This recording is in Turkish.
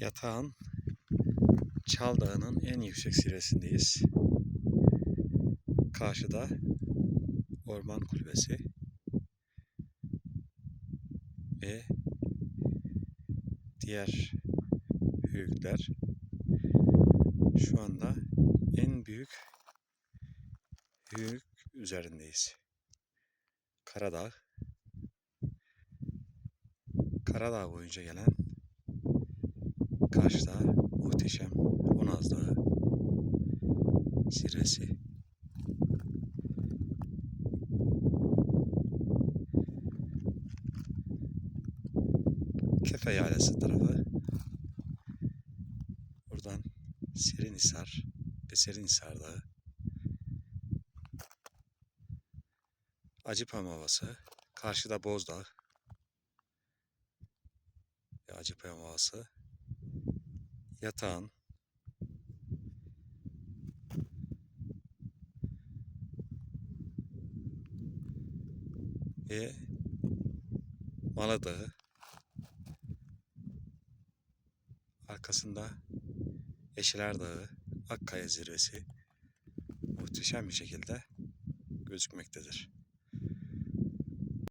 Yatağın Çal Dağı'nın en yüksek zirvesindeyiz. Karşıda Orman Kulübesi ve diğer höyükler. Şu anda en büyük höyük üzerindeyiz. Karadağ. Karadağ boyunca gelen karşıda muhteşem Honaz Dağı zirvesi. Kefe Yaylası tarafı. Buradan Serinhisar ve Serinhisar Dağı. Acıpam Ovası. Karşıda Bozdağ. Ve Acıpam Ovası. Yatağın. Ve Mala Dağı. Arkasında Eşeler Dağı, Akkaya Zirvesi muhteşem bir şekilde gözükmektedir.